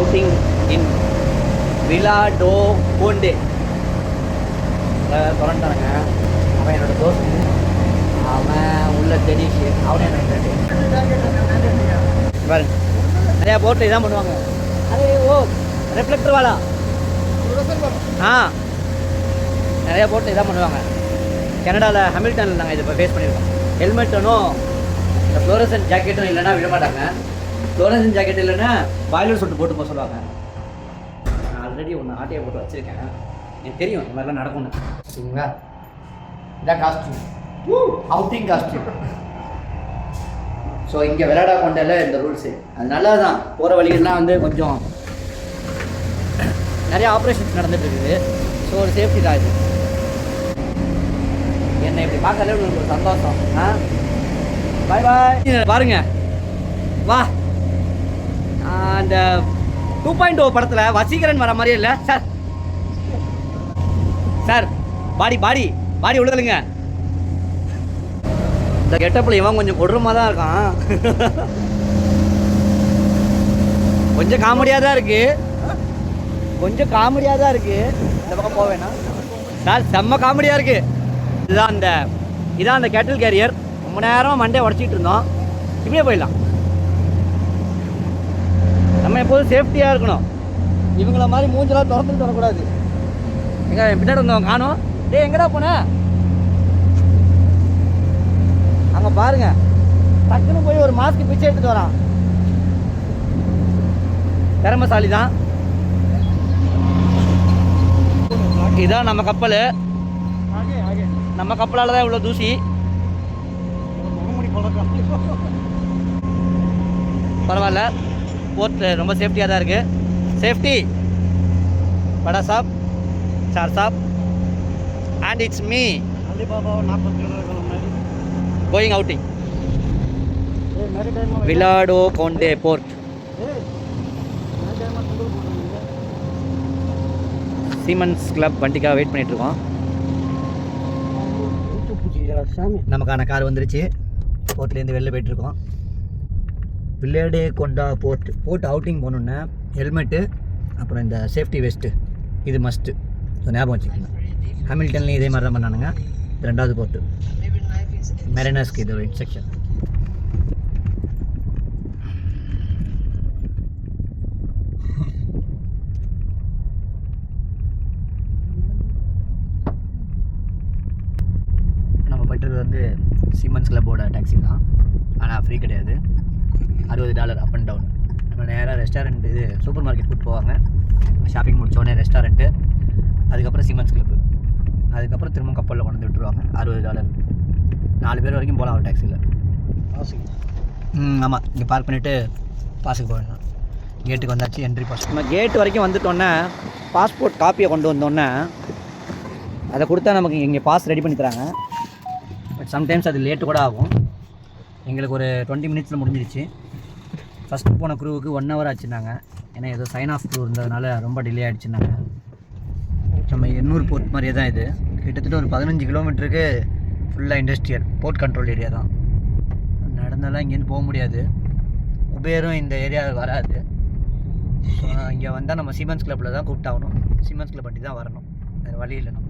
outing இன் விலா to Conde. தொடர்ந்தானுங்க அவன் என்னோட தோஸ்து. அவன் உள்ள டெனிஷ் அவனே எனக்கு பாருங்க. நிறையா போட்டில் இதான் பண்ணுவாங்க. அது ஓ ரெஃப்ளெக்டர் வாலா? ஆ. நிறையா போட்டில் இதான் பண்ணுவாங்க. கனடாவில் ஹமில்டனில் நாங்கள் இதை இப்போ ஃபேஸ் பண்ணியிருக்கோம் ஹெல்மெட்டனும் இந்த ஃப்ளோரசன் ஜாக்கெட்டும் இல்லைன்னா விட மாட்டாங்க ஜாக்கெட் இல்லைன்னா பாய்லர் சொட்டு போட்டு போக சொல்லுவாங்க. நான் ஆல்ரெடி ஒன்று ஆட்டையை போட்டு வச்சுருக்கேன். எனக்கு தெரியும் இந்த மாதிரிலாம் நடக்கும்னு. சரிங்களா? இதான் காஸ்ட்யூம் அவுட்டிங் காஸ்ட்யூம் ஸோ இங்கே விளையாட கொண்டல இந்த ரூல்ஸு அது நல்லா தான் போகிற வழியெல்லாம் வந்து கொஞ்சம் நிறைய ஆப்ரேஷன்ஸ் நடந்துட்டு இருக்குது. ஸோ ஒரு சேஃப்டி தான் இது. என்னை இப்படி பார்க்கறதுல உங்களுக்கு ஒரு சந்தோஷம். ஆ? பாய் பாய் பாருங்க. வா. அந்த டூ பாயிண்ட் ஓ படத்தில் வசீகரன் வர மாதிரியே இல்லை. சார். சார் பாடி பாடி பாடி விழுதலுங்க இந்த கெட்டப்பில் இவன் கொஞ்சம் கொடூரமாக தான் இருக்கான். கொஞ்சம் காமெடியாக தான் இருக்கு. கொஞ்சம் காமெடியாக தான் இருக்கு. இந்த பக்கம் போவேண்ணா சார் செம்ம காமெடியாக இருக்கு. இதுதான் அந்த இதான் அந்த கேட்டில் கேரியர் ரொம்ப நேரம் மண்டே உடச்சிக்கிட்டு இருந்தோம். இப்படியே போயிடலாம். நம்ம எப்போதும் சேஃப்டியாக இருக்கணும். இவங்கள மாதிரி மூஞ்செல்லாம் திறந்துட்டு வரக்கூடாது எங்க பின்னாடி வந்தவங்க காணும். டேய் எங்கடா போன? அங்கே பாருங்க. டக்குன்னு போய் ஒரு மாஸ்க் பிச்சை எடுத்துட்டு வரான். திறமசாலி தான் இதான் நம்ம கப்பல். நம்ம கப்பலால் தான் இவ்வளோ தூசி பரவாயில்ல. போர்ட் ரொம்ப சேஃப்டியாக தான் இருக்குது சேஃப்டி. படா சாப் சார் சாப். And it's me going outing Vila do Conde port. Seamen's club வண்டிக்காக wait பண்ணிட்டு இருக்கோம் நமக்கான கார் வந்துருச்சு. போர்ட்லேருந்து வெளில போயிட்டு இருக்கோம் Vila do Conde port port outing போனோன்னே ஹெல்மெட்டு அப்புறம் இந்த சேஃப்டி வெஸ்ட்டு இது மஸ்ட்டு ஸோ ஞாபகம் வச்சுக்கோங்க. ஹாமில்டன்லேயும் இதே மாதிரி தான் பண்ணானுங்க ரெண்டாவது போர்ட்டு மெரினாஸ்க்கு இது ஒரு இன்ஸ்ட்ரக்ஷன் நம்ம பட்டுறது வந்து சிமன்ஸ் கிளப்போட டாக்ஸி தான். ஆனால் ஃப்ரீ கிடையாது. அறுபது டாலர் அப் அண்ட் டவுன் நம்ம நேராக ரெஸ்டாரண்ட் இது சூப்பர் மார்க்கெட் கூட்டு போவாங்க ஷாப்பிங் முடிச்சோடனே ரெஸ்டாரண்ட்டு அதுக்கப்புறம் சிமன்ஸ் கிளப்பு அதுக்கப்புறம் திரும்ப கப்பலில் கொண்டு வந்து விட்டுருவாங்க. அறுபது டாலர் நாலு பேர் வரைக்கும் போகலாம் ஒரு டாக்ஸியில் ம் ஆமாம் இங்கே பார்க் பண்ணிவிட்டு பாஸுக்கு போயிடலாம் கேட்டுக்கு வந்தாச்சு என்ட்ரி பாஸ். நம்ம கேட் வரைக்கும் வந்துட்டோன்னே பாஸ்போர்ட் காப்பியை கொண்டு வந்தோன்னே அதை கொடுத்தா நமக்கு இங்கே பாஸ் ரெடி பண்ணி தராங்க. பட் சம்டைம்ஸ் அது லேட்டு கூட ஆகும். எங்களுக்கு ஒரு டுவெண்ட்டி மினிட்ஸில் முடிஞ்சிருச்சு. ஃபஸ்ட்டு போன க்ரூவுக்கு ஒன் ஹவர் ஆச்சுன்னாங்க. ஏன்னா ஏதோ சைன் ஆஃப் க்ரூ இருந்ததுனால ரொம்ப டிலே ஆகிடுச்சுன்னாங்க நம்ம எண்ணூர் போர்ட் மாதிரியே தான் இது. கிட்டத்தட்ட ஒரு பதினஞ்சு கிலோமீட்டருக்கு ஃபுல்லாக இண்டஸ்ட்ரியல் போர்ட் கண்ட்ரோல் ஏரியா தான். நடந்தாலாம் இங்கேருந்து போக முடியாது. உபேரும் இந்த ஏரியாவுக்கு வராது. இங்கே வந்தால் நம்ம சீமன்ஸ் கிளப்பில் தான் கூப்பிட்டாகணும். சீமன்ஸ் கிளப் வண்டி தான் வரணும். வேறு வழி இல்லை நம்ம